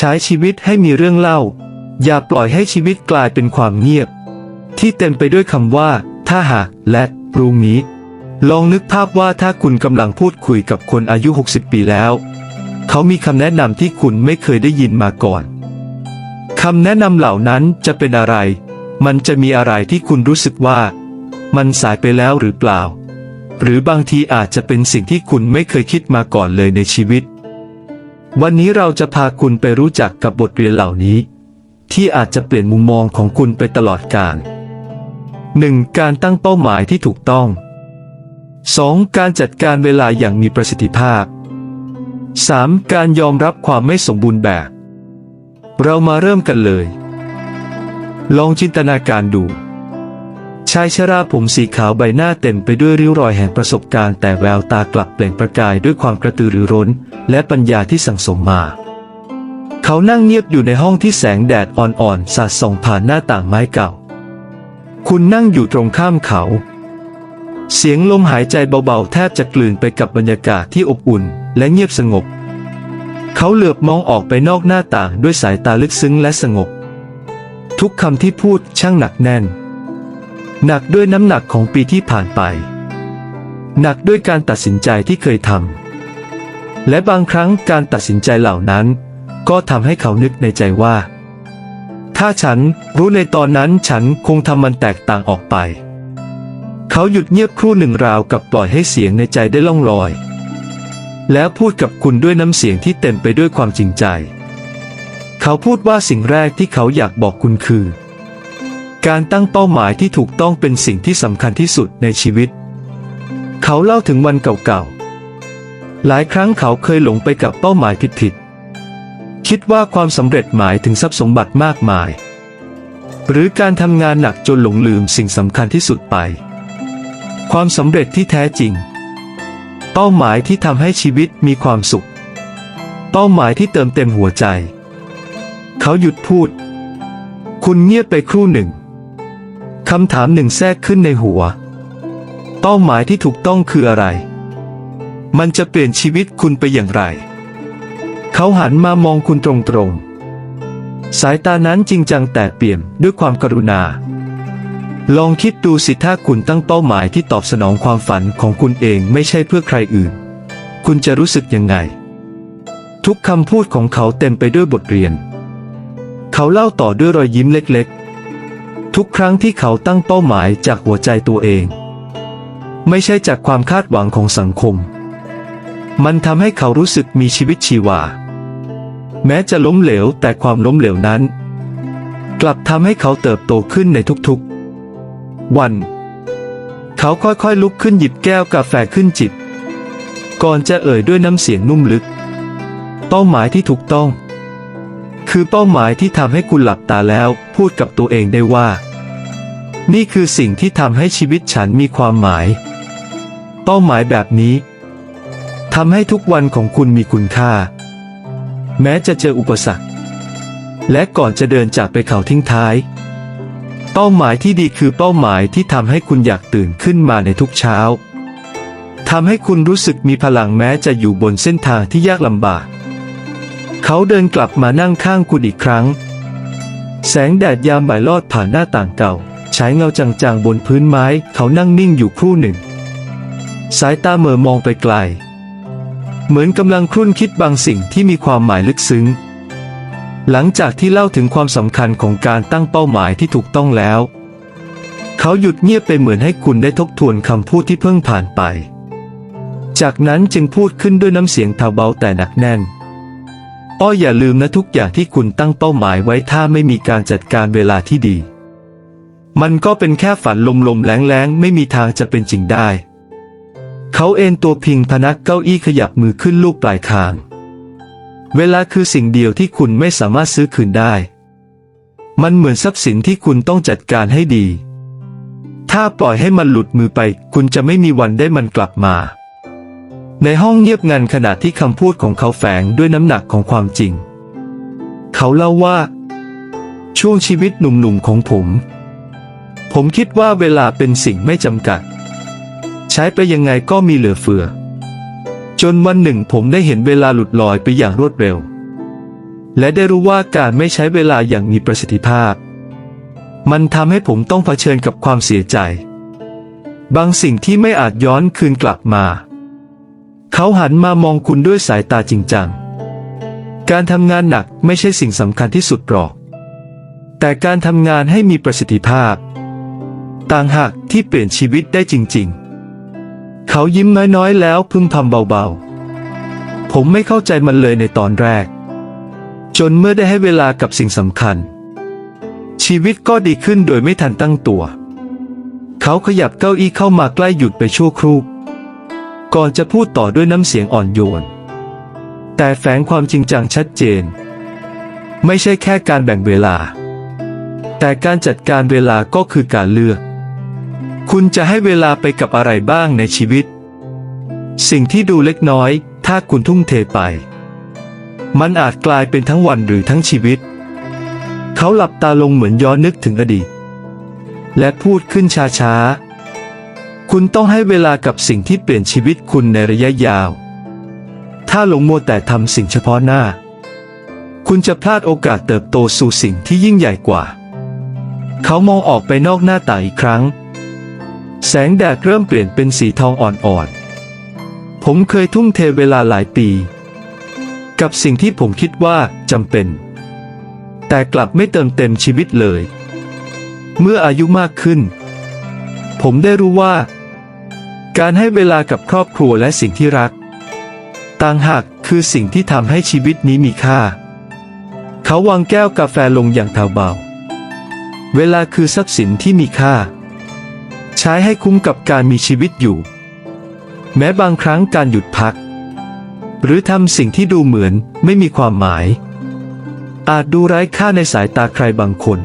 ใช้ชีวิตให้มีเรื่องเล่า อย่าปล่อยให้ชีวิตกลายเป็นความเงียบ ที่เต็มไปด้วยคำว่า ถ้าหากและพรุ่งนี้ ลองนึกภาพว่าถ้าคุณกำลังพูดคุยกับคนอายุ 60 ปีแล้ว เขามีคำแนะนำที่คุณไม่เคยได้ยินมาก่อนคำแนะนำเหล่านั้นจะเป็นอะไร มันจะมีอะไรที่คุณรู้สึกว่า มันสายไปแล้วหรือเปล่า หรือบางทีอาจจะเป็นสิ่งที่คุณไม่เคยคิดมาก่อนเลยในชีวิต วันนี้เราจะพาคุณไปรู้จักกับบทเรียนเหล่านี้ ที่อาจจะเปลี่ยนมุมมองของคุณไปตลอดกาล 1. การตั้งเป้าหมายที่ถูกต้อง 2. การจัดการเวลาอย่างมีประสิทธิภาพ 3. การยอมรับความไม่สมบูรณ์แบบ เรามาเริ่มกันเลย ลองจินตนาการดู ชายชราผมสีขาวใบหน้าเต็มไปด้วยริ้วรอยแห่งประสบการณ์แต่แววตากลับเปล่งประกายด้วยความกระตือรือร้น และปัญญาที่สั่งสมมา เขานั่งเงียบอยู่ในห้องที่แสงแดดอ่อนๆสาดส่องผ่านหน้าต่างไม้เก่า คุณนั่งอยู่ตรงข้ามเขา เสียงลมหายใจเบาๆ แทบจะกลืนไปกับบรรยากาศที่อบอุ่น และเงียบสงบ เขาเหลือบมองออกไปนอกหน้าต่างด้วยสายตาลึกซึ้งและสงบ ทุกคำที่พูดช่างหนักแน่น หนักด้วยน้ำหนักของปีที่ผ่านไป หนักด้วยการตัดสินใจที่เคยทำและบางครั้งการตัดสินใจเหล่านั้น ก็ทำให้เขานึกในใจว่า ถ้าฉันรู้ในตอนนั้นฉันคงทำมันแตกต่างออกไป เขาหยุดเงียบครู่หนึ่งราวกับปล่อยให้เสียงในใจได้ล่องลอย แล้วพูดกับคุณด้วยน้ำเสียงที่เต็มไปด้วยความจริงใจ เขาพูดว่าสิ่งแรกที่เขาอยากบอกคุณคือ การตั้งเป้าหมายที่ถูกต้องเป็นสิ่งที่สำคัญที่สุดในชีวิต เขาเล่าถึงวันเก่าๆ หลายครั้งเขาเคยหลงไปกับเป้าหมายผิดๆ คิดว่าความสำเร็จหมายถึงทรัพย์สมบัติมากมาย หรือการทำงานหนักจนหลงลืมสิ่งสำคัญที่สุดไป ความสำเร็จที่แท้จริง เป้าหมายที่ทำให้ชีวิตมีความสุข เป้าหมายที่เติมเต็มหัวใจ เขาหยุดพูด คุณเงียบไปครู่หนึ่ง คำถามหนึ่งแทรกขึ้นในหัว เป้าหมายที่ถูกต้องคืออะไร มันจะเปลี่ยนชีวิตคุณไปอย่างไร เขาหันมามองคุณตรงๆ สายตานั้นจริงจังแต่เปี่ยมด้วยความกรุณา ลองคิดดูสิถ้าคุณตั้งเป้าหมายที่ตอบสนองความฝันของคุณเองไม่ใช่เพื่อใครอื่น คุณจะรู้สึกยังไง ทุกคำพูดของเขาเต็มไปด้วยบทเรียน เขาเล่าต่อด้วยรอยยิ้มเล็กๆ ทุกครั้งที่เขาตั้งเป้าหมายจากหัวใจตัวเอง ไม่ใช่จากความคาดหวังของสังคม มันทำให้เขารู้สึกมีชีวิตชีวา แม้จะล้มเหลวแต่ความล้มเหลวนั้น กลับทำให้เขาเติบโตขึ้นในทุกๆ วัน เขาค่อยๆลุกขึ้นหยิบแก้วกาแฟขึ้นจิบก่อนจะเอ่ยด้วยน้ำเสียงนุ่มลึก เป้าหมายที่ถูกต้อง คือเป้าหมายที่ทำให้คุณหลับตาแล้วพูดกับตัวเองได้ว่า นี่คือสิ่งที่ทำให้ชีวิตฉันมีความหมาย เป้าหมายแบบนี้ทำให้ทุกวันของคุณมีคุณค่า แม้จะเจออุปสรรค และก่อนจะเดินจากไปเขาทิ้งท้าย เป้าหมายที่ดีคือเป้าหมายที่ทำให้คุณอยากตื่นขึ้นมาในทุกเช้าทำให้คุณรู้สึกมีพลังแม้จะอยู่บนเส้นทางที่ยากลำบาก เขาเดินกลับมานั่งข้างคุณอีกครั้ง แสงแดดยามบ่ายลอดผ่านหน้าต่างเก่า ฉายเงาจางๆบนพื้นไม้ เขานั่งนิ่งอยู่ครู่หนึ่ง สายตาเม่อมองไปไกล เหมือนกำลังครุ่นคิดบางสิ่งที่มีความหมายลึกซึ้ง หลังจากที่เล่าถึงความสำคัญของการตั้งเป้าหมายที่ถูกต้องแล้ว เขาหยุดเงียบไปเหมือนให้คุณได้ทบทวนคำพูดที่เพิ่งผ่านไป จากนั้นจึงพูดขึ้นด้วยน้ำเสียงเบาแต่หนักแน่นอ้ออย่าลืมนะทุกอย่างที่คุณตั้งเป้าหมายไว้ถ้าไม่มีการจัดการเวลาที่ดี มันก็เป็นแค่ฝันลมๆแล้งๆ ไม่มีทางจะเป็นจริงได้ เขาเอนตัวพิงพนักเก้าอี้ขยับมือขึ้นลูกปลายคาง เวลาคือสิ่งเดียวที่คุณไม่สามารถซื้อคืนได้ มันเหมือนทรัพย์สินที่คุณต้องจัดการให้ดี ถ้าปล่อยให้มันหลุดมือไป คุณจะไม่มีวันได้มันกลับมา ในห้องเงียบงันขณะที่คำพูดของเขาแฝงด้วยน้ำหนักของความจริง เขาเล่าว่า ช่วงชีวิตหนุ่มๆของผม ผมคิดว่าเวลาเป็นสิ่งไม่จำกัด ใช้ไปยังไงก็มีเหลือเฟือ จนวันหนึ่งผมได้เห็นเวลาหลุดลอยไปอย่างรวดเร็ว และได้รู้ว่าการไม่ใช้เวลาอย่างมีประสิทธิภาพ มันทำให้ผมต้องเผชิญกับความเสียใจ บางสิ่งที่ไม่อาจย้อนคืนกลับมา เขาหันมามองคุณด้วยสายตาจริงจัง การทำงานหนักไม่ใช่สิ่งสำคัญที่สุดหรอก แต่การทำงานให้มีประสิทธิภาพ ต่างหากที่เปลี่ยนชีวิตได้จริง ๆ เขายิ้มน้อยๆ แล้วพึมพำเบาๆ ผมไม่เข้าใจมันเลยในตอนแรก จนเมื่อได้ให้เวลากับสิ่งสำคัญ ชีวิตก็ดีขึ้นโดยไม่ทันตั้งตัว เขาขยับเก้าอี้เข้ามาใกล้หยุดไปชั่วครู่ ก่อนจะพูดต่อด้วยน้ำเสียงอ่อนโยน แต่แฝงความจริงจังชัดเจน ไม่ใช่แค่การแบ่งเวลาแต่การจัดการเวลาก็คือการเลือก คุณจะให้เวลาไปกับอะไรบ้างในชีวิต สิ่งที่ดูเล็กน้อย ถ้าคุณทุ่มเทไป มันอาจกลายเป็นทั้งวันหรือทั้งชีวิต เขาหลับตาลงเหมือนย้อนนึกถึงอดีต และพูดขึ้นช้าๆ คุณต้องให้เวลากับสิ่งที่เปลี่ยนชีวิตคุณในระยะยาว ถ้าหลงมัวแต่ทำสิ่งเฉพาะหน้า คุณจะพลาดโอกาสเติบโตสู่สิ่งที่ยิ่งใหญ่กว่า เขามองออกไปนอกหน้าต่างอีกครั้ง แสงแดดเริ่มเปลี่ยนเป็นสีทองอ่อนๆ ผมเคยทุ่มเทเวลาหลายปี กับสิ่งที่ผมคิดว่าจำเป็น แต่กลับไม่เติมเต็มชีวิตเลย เมื่ออายุมากขึ้น ผมได้รู้ว่า การให้เวลากับครอบครัวและสิ่งที่รัก ต่างหากคือสิ่งที่ทำให้ชีวิตนี้มีค่า เขาวางแก้วกาแฟลงอย่างเบาๆเวลาคือทรัพย์สินที่มีค่า ใช้ให้คุ้มกับการมีชีวิตอยู่ แม้บางครั้งการหยุดพัก หรือทำสิ่งที่ดูเหมือนไม่มีความหมาย อาจดูไร้ค่าในสายตาใครบางคน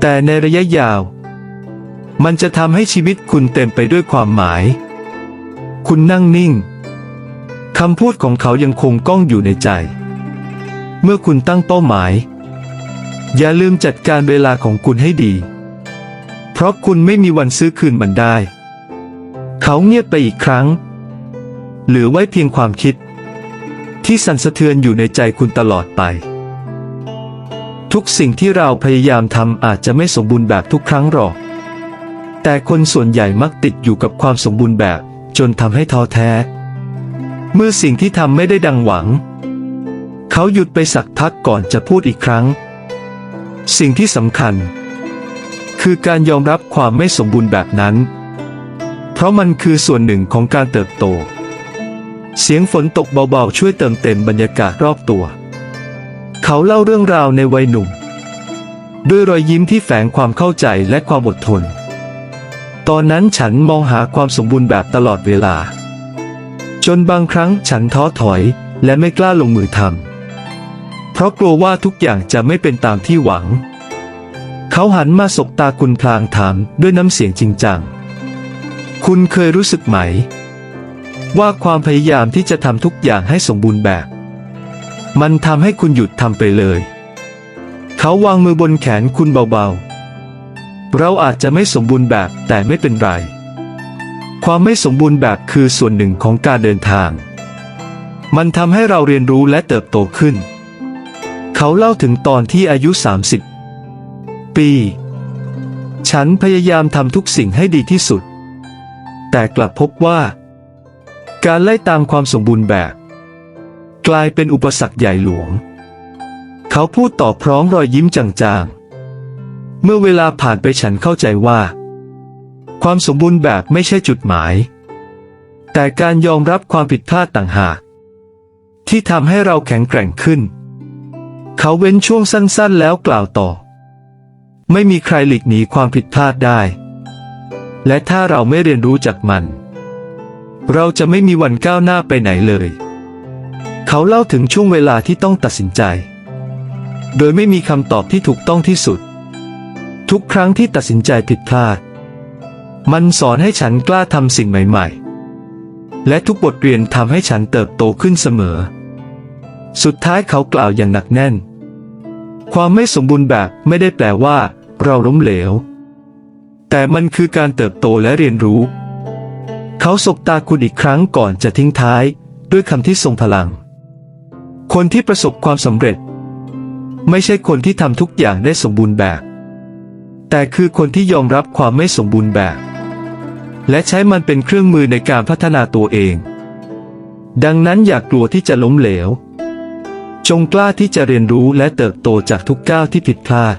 แต่ในระยะยาว มันจะทำให้ชีวิตคุณเต็มไปด้วยความหมาย คุณนั่งนิ่งคำพูดของเขายังคงก้องอยู่ในใจ เมื่อคุณตั้งเป้าหมาย อย่าลืมจัดการเวลาของคุณให้ดี เพราะคุณไม่มีวันซื้อคืนมันได้ เขาเงียบไปอีกครั้ง เหลือไว้เพียงความคิด ที่สั่นสะเทือนอยู่ในใจคุณตลอดไป ทุกสิ่งที่เราพยายามทำอาจจะไม่สมบูรณ์แบบทุกครั้งหรอก แต่คนส่วนใหญ่มักติดอยู่กับความสมบูรณ์แบบ จนทำให้ท้อแท้ เมื่อสิ่งที่ทำไม่ได้ดังหวัง เขาหยุดไปสักพักก่อนจะพูดอีกครั้ง สิ่งที่สำคัญ คือการยอมรับความไม่สมบูรณ์แบบนั้น เพราะมันคือส่วนหนึ่งของการเติบโต เสียงฝนตกเบาๆช่วยเติมเต็มบรรยากาศรอบตัว เขาเล่าเรื่องราวในวัยหนุ่ม ด้วยรอยยิ้มที่แฝงความเข้าใจและความอดทน ตอนนั้นฉันมองหาความสมบูรณ์แบบตลอดเวลา จนบางครั้งฉันท้อถอยและไม่กล้าลงมือทำเพราะกลัวว่าทุกอย่างจะไม่เป็นตามที่หวัง เขาหันมาสบตาคุณพลางถามด้วยน้ำเสียงจริงจัง คุณเคยรู้สึกไหม ว่าความพยายามที่จะทำทุกอย่างให้สมบูรณ์แบบ มันทำให้คุณหยุดทำไปเลย เขาวางมือบนแขนคุณเบาๆ เราอาจจะไม่สมบูรณ์แบบแต่ไม่เป็นไร ความไม่สมบูรณ์แบบคือส่วนหนึ่งของการเดินทาง มันทำให้เราเรียนรู้และเติบโตขึ้น เขาเล่าถึงตอนที่อายุ 30 ปี ฉันพยายามทำทุกสิ่งให้ดีที่สุด แต่กลับพบว่า การไล่ตามความสมบูรณ์แบบ กลายเป็นอุปสรรคใหญ่หลวง เขาพูดต่อพร้อมรอยยิ้มจางๆ เมื่อเวลาผ่านไปฉันเข้าใจว่า ความสมบูรณ์แบบไม่ใช่จุดหมาย แต่การยอมรับความผิดพลาดต่างหาก ที่ทำให้เราแข็งแกร่งขึ้น เขาเว้นช่วงสั้นๆแล้วกล่าวต่อ ไม่มีใครหลีกหนีความผิดพลาดได้ และถ้าเราไม่เรียนรู้จากมัน เราจะไม่มีวันก้าวหน้าไปไหนเลย เขาเล่าถึงช่วงเวลาที่ต้องตัดสินใจ โดยไม่มีคำตอบที่ถูกต้องที่สุด ทุกครั้งที่ตัดสินใจผิดพลาด มันสอนให้ฉันกล้าทำสิ่งใหม่ ๆ และทุกบทเรียนทำให้ฉันเติบโตขึ้นเสมอ สุดท้ายเขากล่าวอย่างหนักแน่น ความไม่สมบูรณ์แบบไม่ได้แปลว่า เราล้มเหลว แต่มันคือการเติบโตและเรียนรู้ เขาสบตาคุณอีกครั้งก่อนจะทิ้งท้าย ด้วยคำที่ทรงพลัง คนที่ประสบความสำเร็จ ไม่ใช่คนที่ทำทุกอย่างได้สมบูรณ์แบบ แต่คือคนที่ยอมรับความไม่สมบูรณ์แบบ และใช้มันเป็นเครื่องมือในการพัฒนาตัวเอง ดังนั้นอย่ากกลัวที่จะล้มเหลว จงกล้าที่จะเรียนรู้และเติบโตจากทุกก้าวที่ผิดพลาด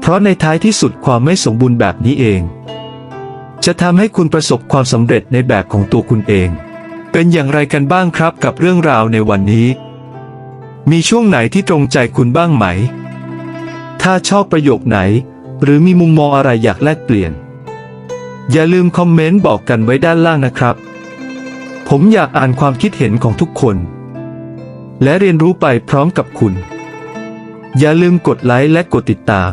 เพราะในท้ายที่สุดความไม่สมบูรณ์แบบนี้เอง จะทำให้คุณประสบความสำเร็จในแบบของตัวคุณเอง เป็นอย่างไรกันบ้างครับกับเรื่องราวในวันนี้ มีช่วงไหนที่ตรงใจคุณบ้างไหม ถ้าชอบประโยคไหน หรือมีมุมมองอะไรอยากแลกเปลี่ยน อย่าลืมคอมเมนต์บอกกันไว้ด้านล่างนะครับ ผมอยากอ่านความคิดเห็นของทุกคน และเรียนรู้ไปพร้อมกับคุณ อย่าลืมกดไลค์และกดติดตาม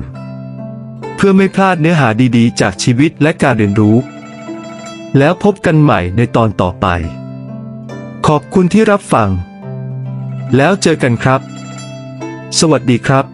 เพื่อไม่พลาดเนื้อหาดีๆ จากชีวิตและการเรียนรู้ แล้วพบกันใหม่ในตอนต่อไป ขอบคุณที่รับฟัง แล้วเจอกันครับ สวัสดีครับ